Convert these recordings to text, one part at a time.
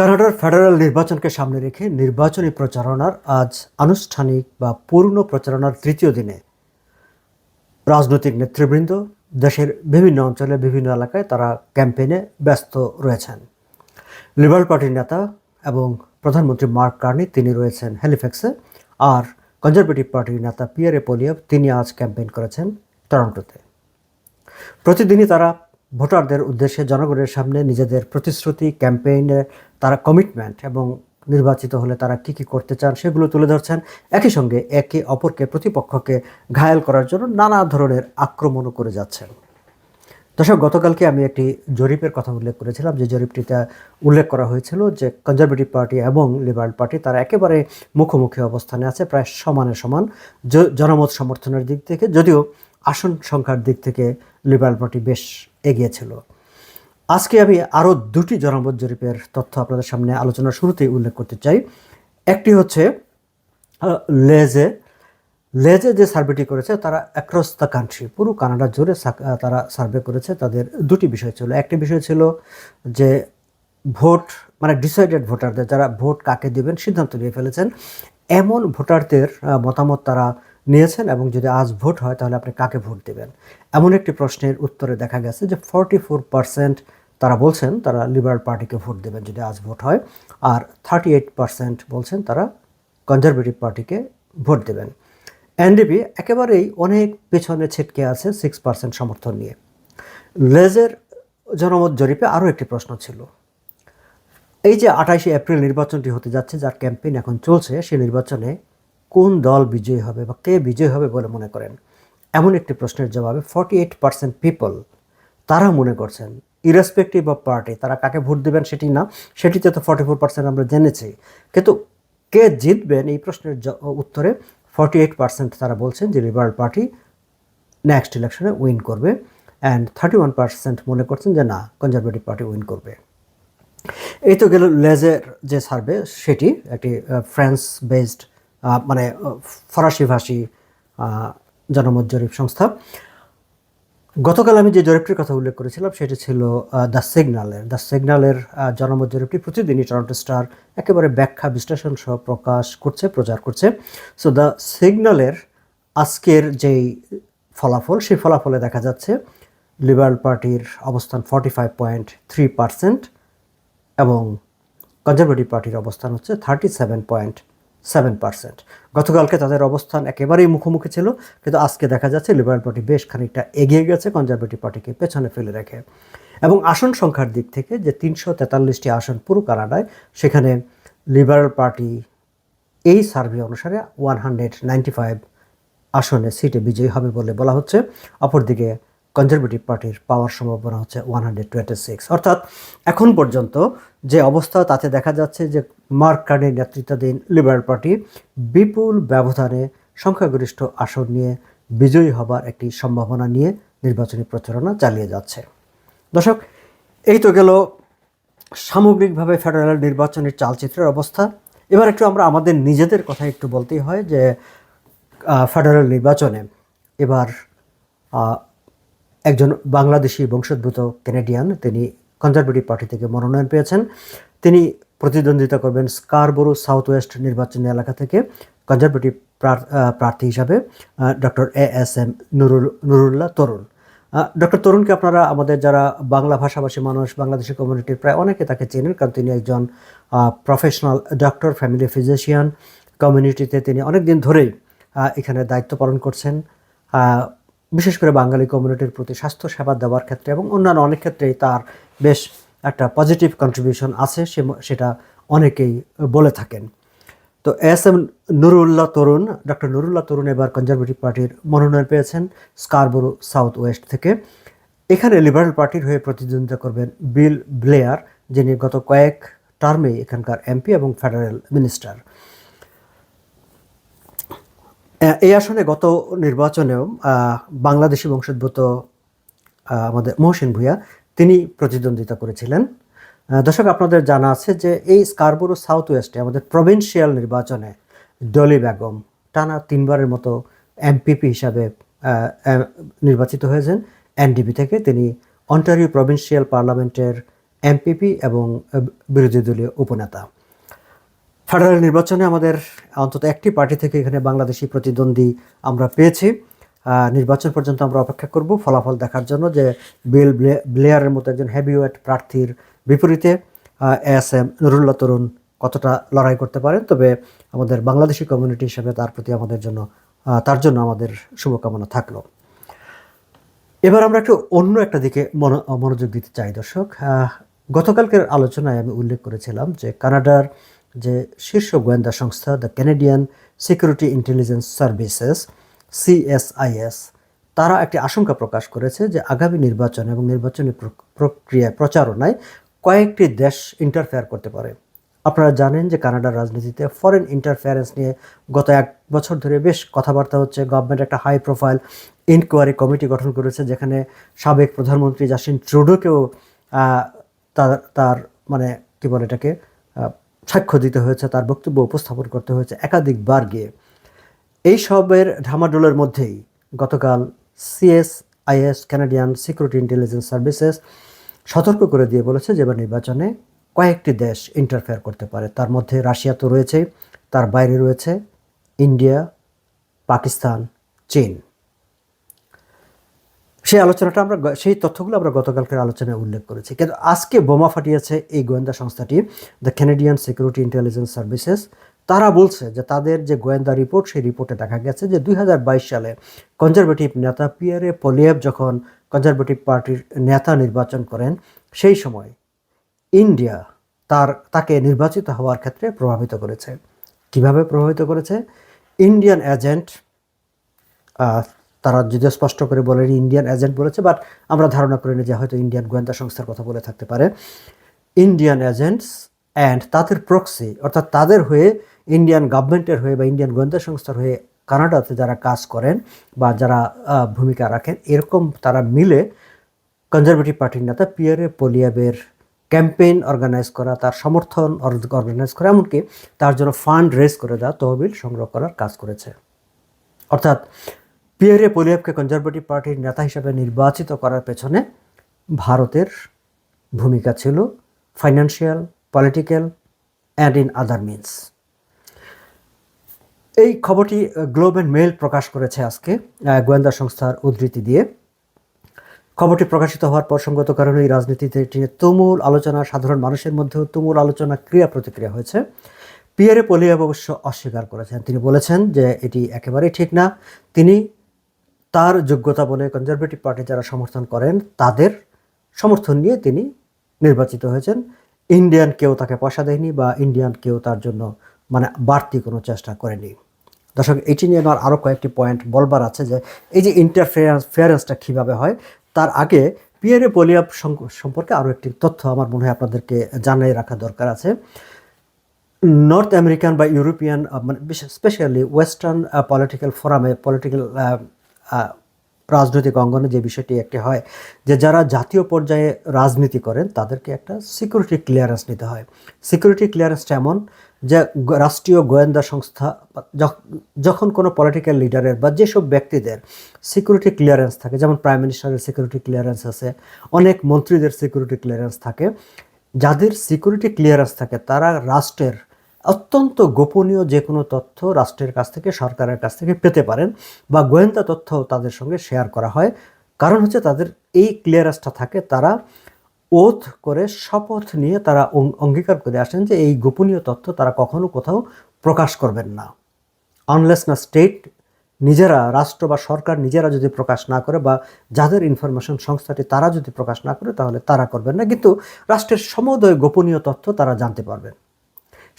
কানাডার ফেডারেল নির্বাচনকে সামনে রেখে নির্বাচনী প্রচারণার আজ আনুষ্ঠানিক বা পূর্ণ প্রচারণার তৃতীয় দিনে। রাজনৈতিক নেতৃবৃন্দ দেশের বিভিন্ন অঞ্চলে, বিভিন্ন এলাকায় তারা ক্যাম্পেইনে ব্যস্ত রয়েছেন। লিবারেল পার্টির নেতা এবং প্রধানমন্ত্রী মার্ক কার্নি, তিনি রয়েছেন হ্যালিফ্যাক্সে আর কনজারভেটিভ পার্টির নেতা পিয়ারে পোলিয়াব তিনি আজ ক্যাম্পেইন করেছেন টরন্টোতে। প্রতিদিনই তারা ভোটারদের উদ্দেশ্যে জনগণের সামনে নিজেদের প্রতিশ্রুতি, ক্যাম্পেইনে, তারা কমিটমেন্ট এবং নির্বাচিত হলে তারা কি কি করতে চান সেগুলো তুলে ধরছেন। একই সঙ্গে একে অপরকে প্রতিপক্ষকে ঘায়াল করার জন্য নানা ধরনের আক্রমণও করে যাচ্ছেন। দর্শক, গতকালকে আমি একটি জরিপের কথা উল্লেখ করেছিলাম। যে জরিপটিতে উল্লেখ করা হয়েছিল যে কনজারভেটিভ পার্টি এবং লিবারেল পার্টি তারা একেবারে মুখোমুখি অবস্থানে আছে, প্রায় সমানে সমান জনমত সমর্থনের দিক থেকে। যদিও আসন সংখ্যার দিক থেকে লিবারেল পার্টি বেশ এগিয়ে ছিল আজকে আমি আরও দুটি জনমত জরিপের তথ্য আপনাদের সামনে আলোচনার শুরুতেই উল্লেখ করতে চাই। একটি হচ্ছে লেজে। লেজে যে সার্ভেটি করেছে তারা অ্যাক্রস দ্য কান্ট্রি পুরো কানাডা জুড়ে তারা সার্ভে করেছে। তাদের দুটি বিষয় ছিল। একটি বিষয় ছিল যে ভোট মানে ডিসাইডেড ভোটারদের, যারা ভোট কাকে দেবেন সিদ্ধান্ত নিয়ে ফেলেছেন, এমন ভোটারদের মতামত তারা নিয়েছেন এবং যদি আজ ভোট হয় তাহলে আপনি কাকে ভোট দেবেন? এমন একটি প্রশ্নের উত্তরে দেখা গেছে যে ফর্টি ফোর পার্সেন্ট তারা বলছেন তারা লিবারেল পার্টিকে ভোট দেবেন যদি আজ ভোট হয়। আর থার্টি এইট পার্সেন্ট বলছেন তারা কনজারভেটিভ পার্টিকে ভোট দেবেন। এনডিপি একেবারেই অনেক পেছনে ছিটকে আছে সিক্স পার্সেন্ট সমর্থন নিয়ে। লেজের জনমত জরিপে আরও একটি প্রশ্ন ছিল। এই যে আঠাশে এপ্রিল নির্বাচনটি হতে যাচ্ছে, যার ক্যাম্পেইন এখন চলছে সেই নির্বাচনে কোন দল বিজয়ী হবে বা কে বিজয়ী হবে বলে মনে করেন? এমন একটি প্রশ্নের জবাবে ফর্টি এইট পার্সেন্ট পিপল তারা মনে করছেন ইরেসপেক্টিভ অফ পার্টি তারা কাকে ভোট দেবেন সেটি না, সেটিতে তো ফর্টি ফোর পার্সেন্ট আমরা জেনেছি। কিন্তু কে জিতবেন এই প্রশ্নের উত্তরে ফর্টি এইট পার্সেন্ট তারা বলছেন যে লিবারেল পার্টি নেক্সট ইলেকশনে উইন করবে অ্যান্ড থার্টি ওয়ান পার্সেন্ট মনে করছেন যে না কনজারভেটিভ পার্টি উইন করবে। এই তো গেল লেজের যে সার্ভে সেটি একটি ফ্রান্স বেসড মানে ফরাসি ভাষী জনমত জরিপ সংস্থা। গতকাল আমি যে জরিপটির কথা উল্লেখ করেছিলাম, সেটি ছিল দ্য সিগনালের দ্য সিগনালের জনমত জরিপটি প্রতিদিনই টরন্টো স্টার একেবারে ব্যাখ্যা, বিশ্লেষণ সহ প্রকাশ করছে, প্রচার করছে। সো দ্য সিগনালের আজকের যেই ফলাফল, সেই ফলাফলে দেখা যাচ্ছে, লিবারেল পার্টির অবস্থান forty five point three percent এবং কনজারভেটিভ পার্টির অবস্থান হচ্ছে thirty seven point seven percent গতকালকে তাদের অবস্থান একেবারেই মুখোমুখি ছিল, কিন্তু আজকে দেখা যাচ্ছে লিবারেল পার্টি বেশ খানিকটা এগিয়ে গেছে কনজারভেটিভ পার্টিকে পেছনে ফেলে রেখে। এবং আসন সংখ্যার দিক থেকে যে তিনশো তেতাল্লিশটি আসন পুরো কানাডায়, সেখানে লিবারেল পার্টি এই সার্ভে অনুসারে ওয়ান হান্ড্রেড নাইনটি ফাইভ আসনে সিটে বিজয়ী হবে বলে বলা হচ্ছে। অপরদিকে কনজারভেটিভ পার্টির পাওয়ার সম্ভাবনা হচ্ছে ওয়ান হান্ড্রেড টোয়েন্টি সিক্স অর্থাৎ এখন পর্যন্ত যে অবস্থা, তাতে দেখা যাচ্ছে যে মার্ক কার্নের নেতৃত্বাধীন লিবারেল পার্টি বিপুল ব্যবধানে সংখ্যাগরিষ্ঠ আসন নিয়ে বিজয়ী হবার একটি সম্ভাবনা নিয়ে নির্বাচনী প্রচারণা চালিয়ে যাচ্ছে। দর্শক, এই তো গেল সামগ্রিকভাবে ফেডারেল নির্বাচনের চালচিত্রের অবস্থা। এবার একটু আমরা আমাদের নিজেদের কথা একটু বলতেই হয় যে ফেডারেল নির্বাচনে এবার একজন বাংলাদেশি বংশোদ্ভূত কেনেডিয়ান তিনি কনজারভেটিভ পার্টি থেকে মনোনয়ন পেয়েছেন। তিনি প্রতিদ্বন্দ্বিতা করবেন স্কারবোরো সাউথ ওয়েস্ট নির্বাচনী এলাকা থেকে কনজারভেটিভ প্রার- প্রার্থী হিসাবে doctor A S M Nurul, Nurullah Tarun. Doctor তরুণকে আপনারা আমাদের যারা বাংলা ভাষাভাষী মানুষ, বাংলাদেশি কমিউনিটির প্রায় অনেকে তাকে চেনেন কারণ তিনি একজন প্রফেশনাল ডক্টর ফ্যামিলি ফিজিশিয়ান কমিউনিটিতে তিনি অনেক দিন ধরেই এখানে দায়িত্ব পালন করছেন। বিশেষ করে বাঙালি কমিউনিটির প্রতি স্বাস্থ্য সেবা দেওয়ার ক্ষেত্রে এবং অন্যান্য অনেক ক্ষেত্রেই তার বেশ একটা পজিটিভ কন্ট্রিবিউশন আছে, সে সেটা অনেকেই বলে থাকেন। তো S M Nurullah Tarun, doctor Nurullah Tarun এবার কনজারভেটিভ পার্টির মনোনয়ন পেয়েছেন স্কারবোরো সাউথ ওয়েস্ট থেকে। এখানে লিবারেল পার্টির হয়ে প্রতিদ্বন্দ্বিতা করবেন বিল ব্লেয়ার যিনি গত কয়েক টার্মে এখানকার এমপি এবং ফেডারেল মিনিস্টার এই আসনে গত নির্বাচনেও বাংলাদেশি বংশোদ্ভূত আমাদের মহসিন ভূঁইয়া তিনি প্রতিদ্বন্দ্বিতা করেছিলেন। দর্শক, আপনাদের জানা আছে যে এই স্কারবোরো সাউথ ওয়েস্টে আমাদের প্রভিন্সিয়াল নির্বাচনে ডলি বেগম টানা তিনবারের মতো এমপিপি হিসাবে নির্বাচিত হয়েছেন। এনডিপি থেকে তিনি অন্টারিও প্রভিন্সিয়াল পার্লামেন্টের এমপিপি এবং বিরোধী দলীয় উপনেতা। ফেডারেল নির্বাচনে আমাদের অন্তত একটি পার্টি থেকে এখানে বাংলাদেশি প্রতিদ্বন্দ্বী আমরা পেয়েছি। নির্বাচন পর্যন্ত আমরা অপেক্ষা করব ফলাফল দেখার জন্য যে বিল ব্লে- ব্লেয়ারের মতো একজন হেভিওয়েট প্রার্থীর বিপরীতে এস এম নুরুল্লাহ তরুণ কতটা লড়াই করতে পারেন? তবে আমাদের বাংলাদেশি কমিউনিটি হিসেবে তার প্রতি আমাদের জন্য তার জন্য আমাদের শুভকামনা থাকল। এবার আমরা একটু অন্য একটা দিকে মনো- মনোযোগ দিতে চাই দর্শক। গতকালকের আলোচনায় আমি উল্লেখ করেছিলাম যে কানাডার যে শীর্ষ গোয়েন্দা সংস্থা the Canadian security intelligence services CSIS তারা একটি আশঙ্কা প্রকাশ করেছে যে আগামী নির্বাচন এবং নির্বাচনী প্রক- প্রক্রিয়া প্রচারণায় কয়েকটি দেশ ইন্টারফেয়ার করতে পারে। আপনারা জানেন যে কানাডার রাজনীতিতে ফরেন ইন্টারফেয়ারেন্স নিয়ে গত এক বছর ধরে বেশ কথাবার্তা হচ্ছে। গভর্নমেন্ট একটা হাই প্রোফাইল ইনকোয়ারি কমিটি গঠন করেছে যেখানে সাবেক প্রধানমন্ত্রী জাসিন ট্রুডোকেও তার তার মানে কি বলে এটাকে সাক্ষ্য দিতে হয়েছে, তার বক্তব্য উপস্থাপন করতে হয়েছে একাধিকবার গিয়ে। এই সবের ঢামাডোলের মধ্যেই গতকাল CSIS Canadian security intelligence services সতর্ক করে দিয়ে বলেছে যে এবার নির্বাচনে কয়েকটি দেশ ইন্টারফেয়ার করতে পারে। তার মধ্যে রাশিয়া তো রয়েছে, তার বাইরে রয়েছে ইন্ডিয়া, পাকিস্তান, চীন। সেই আলোচনাটা আমরা সেই তথ্যগুলো আমরা গতকালকের আলোচনায় উল্লেখ করেছি। কিন্তু আজকে বোমা ফাটিয়েছে এই গোয়েন্দা সংস্থাটি the Canadian security intelligence services তারা বলছে যে তাদের যে গোয়েন্দা রিপোর্ট, সেই রিপোর্টে দেখা গেছে যে দুই হাজার বাইশ সালে কনজারভেটিভ নেতা পিয়ারে পলিয়েভ যখন কনজারভেটিভ পার্টির নেতা নির্বাচন করেন, সেই সময় ইন্ডিয়া তার, তাকে নির্বাচিত হওয়ার ক্ষেত্রে প্রভাবিত করেছে। কীভাবে প্রভাবিত করেছে? ইন্ডিয়ান এজেন্ট তারা যদিও স্পষ্ট করে বলেনি ইন্ডিয়ান এজেন্ট বলেছে বাট আমরা ধারণা করি না যে হয়তো ইন্ডিয়ান গোয়েন্দা সংস্থার কথা বলে থাকতে পারে। ইন্ডিয়ান এজেন্টস অ্যান্ড তাদের প্রক্সি অর্থাৎ তাদের হয়ে ইন্ডিয়ান গভর্নমেন্টের হয়ে বা ইন্ডিয়ান গোয়েন্দা সংস্থার হয়ে কানাডাতে যারা কাজ করেন বা যারা ভূমিকা রাখেন, এরকম তারা মিলে কনজারভেটিভ পার্টির নেতা পিয়ারে পোলিয়াবের ক্যাম্পেইন অর্গানাইজ করা, তার সমর্থন অর্গানাইজ করা, এমনকি তার জন্য ফান্ড রেজ করে দেওয়া তহবিল সংগ্রহ করার কাজ করেছে। অর্থাৎ পিয়ারে পোলিয়াবকে কনজারভেটিভ পার্টির নেতা হিসেবে নির্বাচিত করার পেছনে ভারতের ভূমিকা ছিল financial, political and in other means এই খবরটি গ্লোব অ্যান্ড মেল প্রকাশ করেছে আজকে গোয়েন্দা সংস্থার উদ্ধৃতি দিয়ে। খবরটি প্রকাশিত হওয়ার পর সঙ্গত কারণে এই রাজনীতিতে এটি তুমুল আলোচনা, সাধারণ মানুষের মধ্যেও তুমুল আলোচনা ক্রিয়া প্রতিক্রিয়া হয়েছে। পিয়ারে পোলিয়াব অবশ্য অস্বীকার করেছেন। তিনি বলেছেন যে এটি একেবারেই ঠিক না। তিনি তার যোগ্যতা বলে কনজারভেটিভ পার্টি যারা সমর্থন করেন, তাদের সমর্থন নিয়ে তিনি নির্বাচিত হয়েছেন। ইন্ডিয়ান কেউ তাকে পয়সা দেয়নি বা ইন্ডিয়ান কেউ তার জন্য মানে বাড়তি কোনো চেষ্টা করেনি। দর্শক, এটি নিয়ে আমার আরও কয়েকটি পয়েন্ট বলবার আছে যে, এই যে ইন্টারফেয়ারেন্স ফেয়ারেন্সটা কীভাবে হয়, তার আগে পিয়ারে পোলিয়াপ সম্পর্কে আরও একটি তথ্য আমার মনে হয় আপনাদেরকে জানিয়ে রাখা দরকার আছে। নর্থ আমেরিকান বা ইউরোপিয়ান মানে স্পেশালি ওয়েস্টার্ন পলিটিক্যাল ফোরামে পলিটিক্যাল রাজনৈতিক অঙ্গনে যে বিষয়টি একটি হয় যে যারা জাতীয় পর্যায়ে রাজনীতি করেন, তাদেরকে একটা সিকিউরিটি ক্লিয়ারেন্স নিতে হয়। সিকিউরিটি ক্লিয়ারেন্সটা এমন যে রাষ্ট্রীয় গোয়েন্দা সংস্থা যখন কোনো পলিটিক্যাল লিডারের বা যেসব ব্যক্তিদের সিকিউরিটি ক্লিয়ারেন্স থাকে, যেমন প্রাইম মিনিস্টারের সিকিউরিটি ক্লিয়ারেন্স আছে, অনেক মন্ত্রীদের সিকিউরিটি ক্লিয়ারেন্স থাকে, যাদের সিকিউরিটি ক্লিয়ারেন্স থাকে, তারা রাষ্ট্রের অত্যন্ত গোপনীয় যে কোনো তথ্য রাষ্ট্রের কাছ থেকে, সরকারের কাছ থেকে পেতে পারেন বা গোয়েন্দা তথ্য তাদের সঙ্গে শেয়ার করা হয়। কারণ হচ্ছে তাদের এই ক্লিয়ারেন্সটা থাকে, তারা ওথ করে, শপথ নিয়ে তারা অঙ্গীকার করে আসেন যে এই গোপনীয় তথ্য তারা কখনো কোথাও প্রকাশ করবেন না। আনলেস না স্টেট নিজেরা, রাষ্ট্র বা সরকার নিজেরা যদি প্রকাশ না করে বা যাদের ইনফরমেশন সংস্থাটি তারা যদি প্রকাশ না করে, তাহলে তারা করবেন না। কিন্তু রাষ্ট্রের সমুদয় গোপনীয় তথ্য তারা জানতে পারবেন।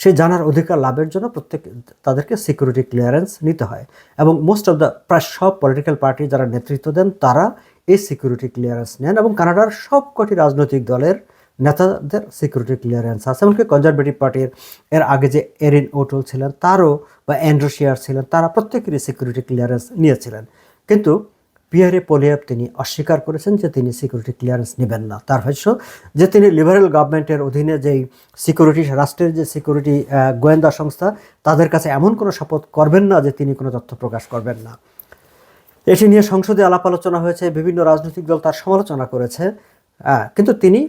সেই জানার অধিকার লাভের জন্য প্রত্যেক তাদেরকে সিকিউরিটি ক্লিয়ারেন্স নিতে হয়। এবং মোস্ট অফ দ্য প্রায় সব পলিটিক্যাল পার্টি যারা নেতৃত্ব দেন, তারা এই সিকিউরিটি ক্লিয়ারেন্স নেন এবং কানাডার সব কটি রাজনৈতিক দলের নেতাদের সিকিউরিটি ক্লিয়ারেন্স আছে। এমনকি কনজারভেটিভ পার্টির এর আগে যে এরিন ওটল ছিলেন, তারও বা অ্যান্ড্রোশিয়ার ছিলেন, তারা প্রত্যেকেরই সিকিউরিটি ক্লিয়ারেন্স নিয়েছিলেন। কিন্তু পিয়ারে পোলিয়াব তিনি অস্বীকার করেছেন যে তিনি সিকিউরিটি ক্লিয়ারেন্স নেবেন না। তার ভাষ্য যে তিনি লিবারেল গভর্নমেন্টের অধীনে যেই সিকিউরিটি, রাষ্ট্রের যে সিকিউরিটি গোয়েন্দা সংস্থা, তাদের কাছে এমন কোনো শপথ করবেন না যে তিনি কোনো তথ্য প্রকাশ করবেন না। এটি নিয়ে সংসদে আলাপ আলোচনা হয়েছে, বিভিন্ন রাজনৈতিক দল তার সমালোচনা করেছে কিন্তু তিনি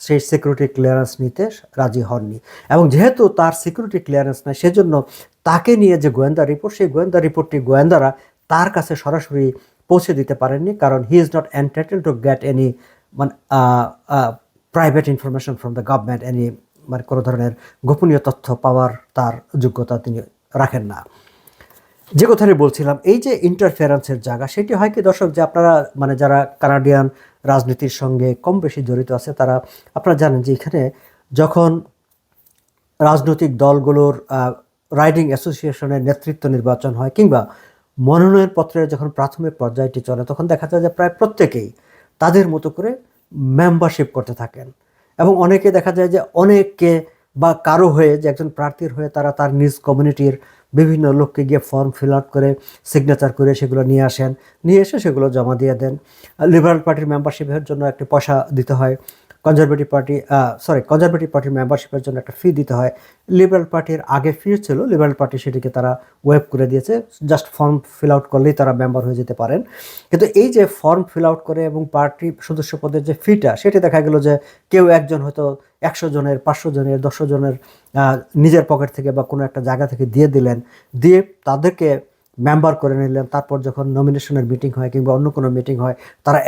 সেই সিকিউরিটি ক্লিয়ারেন্স নিতে রাজি হননি। এবং যেহেতু তার সিকিউরিটি ক্লিয়ারেন্স নাই, সেজন্য তাকে নিয়ে যে গোয়েন্দা রিপোর্ট, সেই গোয়েন্দা রিপোর্টটি গোয়েন্দারা তার কাছে সরাসরি পৌঁছে দিতে পারেননি, কারণ he is not entitle to get any মানে private information from the government any মানে কোনো ধরনের গোপনীয় তথ্য পাওয়ার তার যোগ্যতা তিনি রাখেন না। যে কথাটি বলছিলাম, এই যে ইন্টারফেয়ারেন্সের জায়গা, সেটি হয় কি দর্শক, যে আপনারা মানে যারা কানাডিয়ান রাজনীতির সঙ্গে কম বেশি জড়িত আছে, তারা, আপনারা জানেন যে এখানে যখন রাজনৈতিক দলগুলোর রাইডিং অ্যাসোসিয়েশনের নেতৃত্ব নির্বাচন হয়, কিংবা মনোনয়নপত্রের যখন প্রাথমিক পর্যায়টি চলে, তখন দেখা যায় যে প্রায় প্রত্যেকেই তাদের মতো করে মেম্বারশিপ করতে থাকেন। এবং অনেকে দেখা যায় যে অনেককে বা কারও হয়ে যে একজন প্রার্থীর হয়ে তারা তার নিজ কমিউনিটির বিভিন্ন লোককে গিয়ে ফর্ম ফিল আপ করে সিগনেচার করে সেগুলো নিয়ে আসেন। নিয়ে এসে সেগুলো জমা দিয়ে দেন। লিবারাল পার্টির মেম্বারশিপের জন্য একটি পয়সা দিতে হয়। কনজারভেটিভ পার্টি সরি কনজারভেটিভ পার্টির মেম্বারশিপের জন্য একটা ফি দিতে হয়। লিবারাল পার্টির আগে ফি ছিল লিবারাল পার্টি সেটিকে তারা ওয়েব করে দিয়েছে। জাস্ট ফর্ম ফিল আউট করলেই তারা মেম্বার হয়ে যেতে পারেন। কিন্তু এই যে ফর্ম ফিল আউট করে এবং পার্টি সদস্য পদের যে ফিটা সেটি দেখা গেল যে কেউ একজন হয়তো একশো জনের, পাঁচশো জনের, দশশো জনের নিজের পকেট থেকে বা কোনো একটা জায়গা থেকে দিয়ে দিলেন। দিয়ে তাদেরকে মেম্বার করে নিলেন। তারপর যখন নমিনেশনের মিটিং হয় কিংবা অন্য কোনো মিটিং হয়, তারা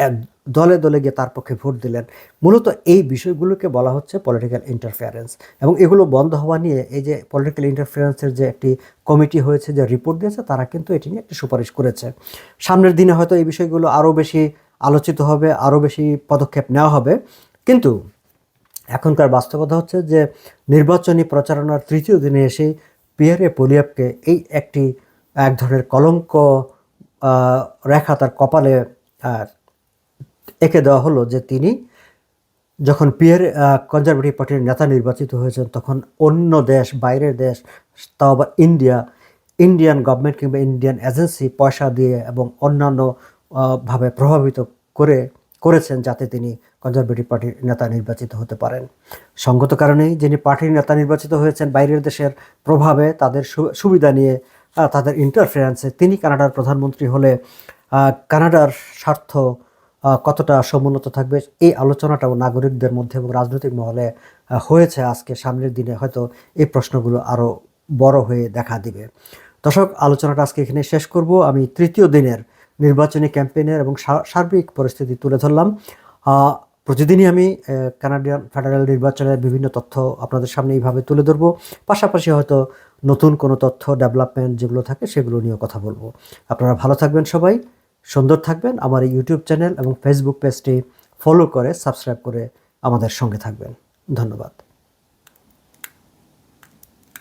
দলে দলে গিয়ে তার পক্ষে ভোট দিলেন। মূলত এই বিষয়গুলোকে বলা হচ্ছে পলিটিক্যাল ইন্টারফেয়ারেন্স এবং এগুলো বন্ধ হওয়া নিয়ে এই যে পলিটিক্যাল ইন্টারফেয়ারেন্সের যে একটি কমিটি হয়েছে, যে রিপোর্ট দিয়েছে, তারা কিন্তু এটি নিয়ে একটি সুপারিশ করেছে। সামনের দিনে হয়তো এই বিষয়গুলো আরও বেশি আলোচিত হবে, আরও বেশি পদক্ষেপ নেওয়া হবে। কিন্তু এখনকার বাস্তবতা হচ্ছে যে নির্বাচনী প্রচারণার তৃতীয় দিনে এসে পিয়ারে পোলিয়াপকে এই একটি, এক ধরনের কলঙ্ক রেখা তার কপালে এঁকে দেওয়া হলো যে তিনি যখন পিয়ার কনজারভেটিভ পার্টির নেতা নির্বাচিত হয়েছেন, তখন অন্য দেশ, বাইরের দেশ, তাও আবার ইন্ডিয়া, ইন্ডিয়ান গভর্নমেন্ট কিংবা ইন্ডিয়ান এজেন্সি পয়সা দিয়ে এবং অন্যান্য ভাবে প্রভাবিত করে, করেছেন যাতে তিনি কনজারভেটিভ পার্টির নেতা নির্বাচিত হতে পারেন। সঙ্গত কারণেই যিনি পার্টির নেতা নির্বাচিত হয়েছেন, বাইরের দেশের প্রভাবে তাদের সুবিধা নিয়ে তাদের ইন্টারফারেন্সে তিনি কানাডার প্রধানমন্ত্রী হলে কানাডার স্বার্থ কতটা সমুন্নত থাকবে, এই আলোচনাটাও নাগরিকদের মধ্যে এবং রাজনৈতিক মহলে হয়েছে আজকে সামনের দিনে। হয়তো এই প্রশ্নগুলো আরও বড় হয়ে দেখা দিবে। দর্শক, আলোচনাটা আজকে এখানে শেষ করব। আমি তৃতীয় দিনের নির্বাচনী ক্যাম্পেইনের এবং সার্বিক পরিস্থিতি তুলে ধরলাম। প্রতিদিনই আমি কানাডিয়ান ফেডারেল নির্বাচনের বিভিন্ন তথ্য আপনাদের সামনে এইভাবে তুলে ধরবো। পাশাপাশি হয়তো নতুন কোনো তথ্য ডেভেলপমেন্ট যেগুলো থাকে সেগুলো নিয়েও কথা বলব। আপনারা ভালো থাকবেন সবাই। সুন্দর থাকবেন। আমার ইউটিউব চ্যানেল এবং ফেসবুক পেজটি ফলো করে সাবস্ক্রাইব করে আমাদের সঙ্গে থাকবেন। ধন্যবাদ।